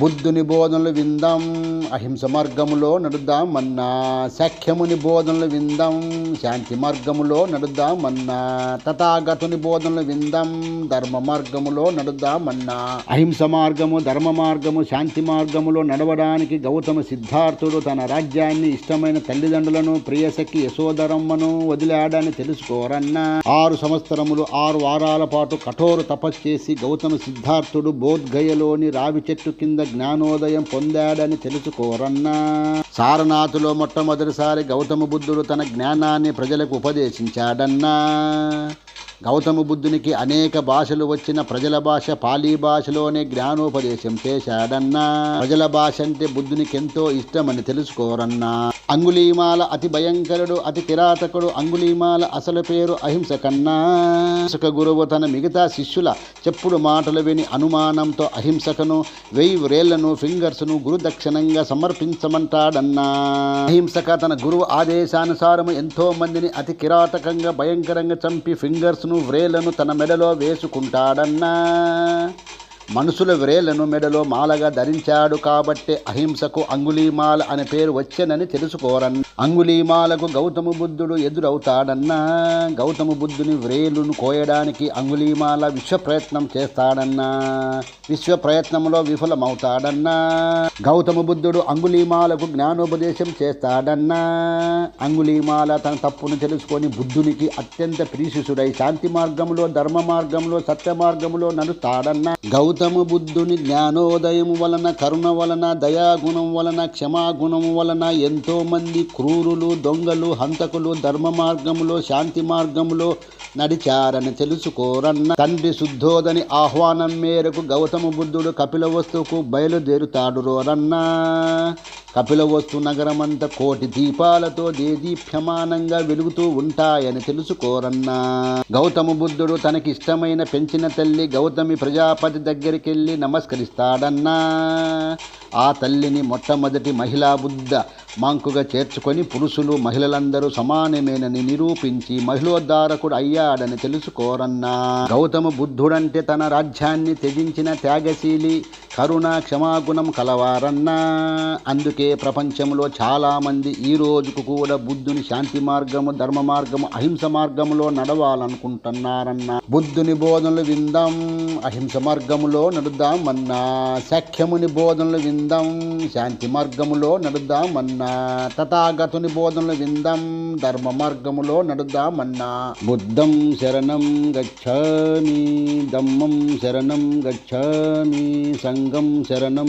బుద్ధుని బోధనలు విందాం అహింస మార్గములో నడుద్దాం అన్నా సఖ్యముని బోధనలు విందాం శాంతి మార్గములో నడుద్దాం అన్నా తథాగతుని బోధనలు విందాం ధర్మ మార్గములో నడుద్దాం అన్నా అహింస మార్గము ధర్మ మార్గము శాంతి మార్గములో నడవడానికి గౌతమ సిద్ధార్థుడు తన రాజ్యాన్ని ఇష్టమైన తల్లిదండ్రులను ప్రియసఖి యశోధరమ్మను వదిలాడని తెలుసుకోరన్నా. ఆరు సంవత్సరములు ఆరు వారాల పాటు కఠోర తపస్సు చేసి గౌతమ సిద్ధార్థుడు బోధ్గయలోని రావి చెట్టు కింద జ్ఞానోదయం పొందాడని తెలుసుకోరన్నా. సారనాథులో మొట్టమొదటిసారి గౌతమ బుద్ధుడు తన జ్ఞానాన్ని ప్రజలకు ఉపదేశించాడన్నా. గౌతమ బుద్ధునికి అనేక భాషలు వచ్చిన ప్రజల భాష పాలీ భాషలోనే జ్ఞానోపదేశం చేశాడన్నా. ప్రజల భాష అంటే బుద్ధునికి ఎంతో ఇష్టమని తెలుసుకోరన్నా. అంగుళీమాల అతి భయంకరుడు అతి కిరాతకుడు అంగుళీమాల అసలు పేరు అహింస కన్నా. అహింసక గురువు తన మిగతా శిష్యుల చెప్పుడు మాటలు విని అనుమానంతో అహింసకను వెయ్యి వ్రేళ్ళను ఫింగర్స్ను గురుదక్షిణంగా సమర్పించమంటాడన్నా. అహింసక తన గురువు ఆదేశానుసారము ఎంతో మందిని అతి కిరాతకంగా భయంకరంగా చంపి ఫింగర్స్ను వ్రేళ్ళను తన మెడలో వేసుకుంటాడన్నా. మనుషుల వ్రేలను మెడలో మాలగా ధరించాడు కాబట్టి అహింసకు అంగుళీమాల అనే పేరు వచ్చెనని తెలుసుకోరన్. అంగుళీమాలకు గౌతమ బుద్ధుడు ఎదురవుతాడన్నా గౌతమ బుద్ధుని వ్రేలును కోయడానికి అంగుళీమాల విశ్వ ప్రయత్నం చేస్తాడన్నా విశ్వ ప్రయత్నంలో విఫలమవుతాడన్నా గౌతమ బుద్ధుడు అంగుళీమాలకు జ్ఞానోపదేశం చేస్తాడన్నా అంగుళీమాల తన తప్పును తెలుసుకొని బుద్ధునికి అత్యంత ప్రీశిషుడై శాంతి మార్గంలో ధర్మ మార్గంలో సత్య మార్గంలో నడుస్తాడన్నా గౌతమ గౌతమ బుద్ధుని జ్ఞానోదయం వలన కరుణ వలన దయాగుణం వలన క్షమాగుణం వలన ఎంతోమంది క్రూరులు దొంగలు హంతకులు ధర్మ మార్గంలో శాంతి మార్గంలో నడిచారని తెలుసుకోరన్న తండ్రి శుద్ధోదని ఆహ్వానం మేరకు గౌతమ బుద్ధుడు కపిలవస్తుకు బయలుదేరుతాడు రోరన్నా. కపిలవస్తు నగరమంతా కోటి దీపాలతో దేదీప్యమానంగా వెలుగుతూ ఉంటాయని తెలుసుకోరన్నా. గౌతమ బుద్ధుడు తనకి ఇష్టమైన పెంచిన తల్లి గౌతమి ప్రజాపతి దగ్గరికి వెళ్ళి నమస్కరిస్తాడన్నా. ఆ తల్లిని మొట్టమొదటి మహిళా బుద్ధ మాంకుగా చేర్చుకొని పురుషులు మహిళలందరూ సమానమేనని నిరూపించి మహిళోద్ధారకుడు అయ్యాడని తెలుసుకోరన్నా. గౌతమ బుద్ధుడంటే తన రాజ్యాన్ని త్యజించిన త్యాగశీలి కరుణ క్షమాగుణం కలవారన్నా. అందుకే ప్రపంచంలో చాలామంది ఈ రోజుకు కూడా బుద్ధుని శాంతి మార్గము ధర్మ మార్గము అహింస మార్గములో నడవాలనుకుంటున్నారన్నా. బుద్ధుని బోధనలు విందాం అహింస మార్గములో నడుద్దామన్నా. సఖ్యముని బోధనలు విందాం. శాంతి మార్గములో నడుద్దాం తథాగతుని బోధనలు విందం ధర్మ మార్గములో నడుద్దాం బుద్ధం శరణం గచ్చామి దమ్మం శరణం గచ్చామి సంఘం శరణం